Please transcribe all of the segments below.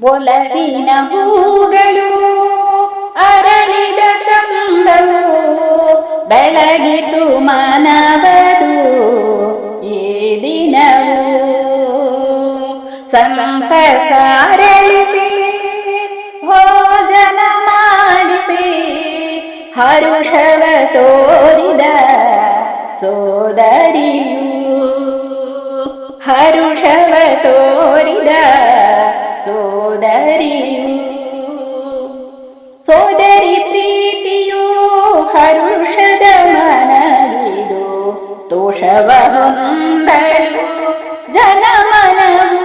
ಒಲವಿನ ಹೂಗಳು ಅರಳಿದ ಚಂದವು ಬೆಳಗಿತು ಮನವದು ಈ ದಿನವು. ಸಂತಸಾರಳಿಸಿ ಭೋಜನ ಮಾಡಿಸಿ, ಹರುಷವ ತೋರಿದ ಸೋದರಿಯು. ಹರುಷವ ಸೋದರಿಯು ಸೋದರಿ ಪ್ರೀತಿಯು ಹರುಷದ ಮನವಿದು ತೋಷವ ಹೊಂದಲು ಜನಮನವು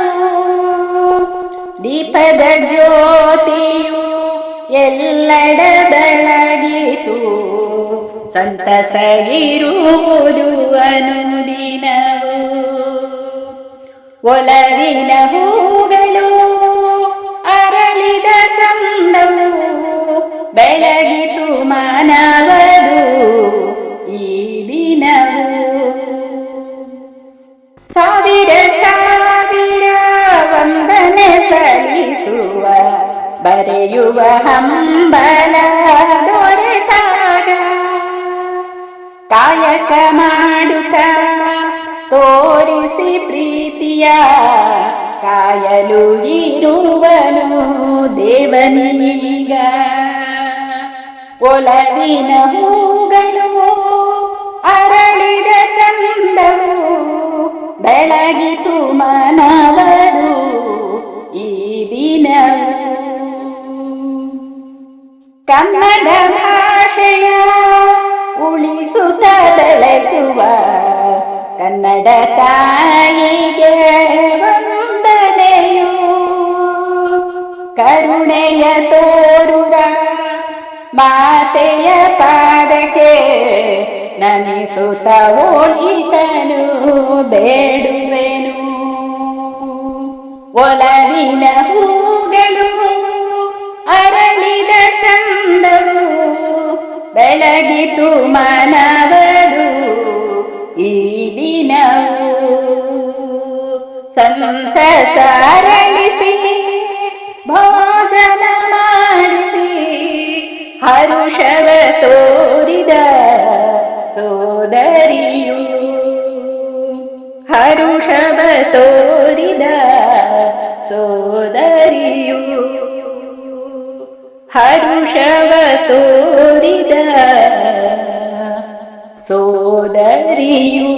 ದೀಪದ ಜ್ಯೋತಿಯು ಎಲ್ಲೆಡ ಬೆಳಗಿತು ಸಂತಸಗಿರುವುದು ಅನುದಿನವು. ಒಲವಿನ ಹೂಗಳು ಬೆಳಗಿತು ಮಾನವರು ಈ ದಿನವು. ಸಾವಿರ ಸಾವಿರ ವಂದನೆ ಸಲ್ಲಿಸುವ, ಬರೆಯುವ ಹಂಬಲ ದೊರೆತಾಗ. ಕಾಯಕ ಮಾಡುತ್ತ ತೋರಿಸಿ ಪ್ರೀತಿಯ, ಕಾಯಲು ಇರುವನು ದೇವನೀಗ. ಒಲವಿನ ಹೂಗಳು ಅರಳಿದ ಚಂದವು, ಬೆಳಗಿತು ಮನವರು ಈ ದಿನ ಕನ್ನಡ ಭಾಷೆಯ ಉಳಿಸುತ್ತ ಬೆಳೆಸುವ ಕನ್ನಡ ತಾಯಿಗೆ ವಂದನೆಯು. ಕರುಣೆಯ ತೋರುವ ಮಾತೆಯ ಪಾದಕ್ಕೆ ನನಿಸುತ್ತ ಓಡಿತನು ಬೇಡುವೆನು. ಒಲವಿನ ಹೂಗಳು ಅರಳಿದ ಚಂದವು ಬೆಳಗಿತು ಮನವರು ಈ ದಿನವು. ಸಂತಸಾರಳಿಸಿ ಹರುಷವ ತೋರಿದ ಸೋದರಿಯು ಹರುಷವ ತೋರಿದ ಸೋದರಿಯು ಹರುಷವ ತೋರಿದ ಸೋದರಿಯು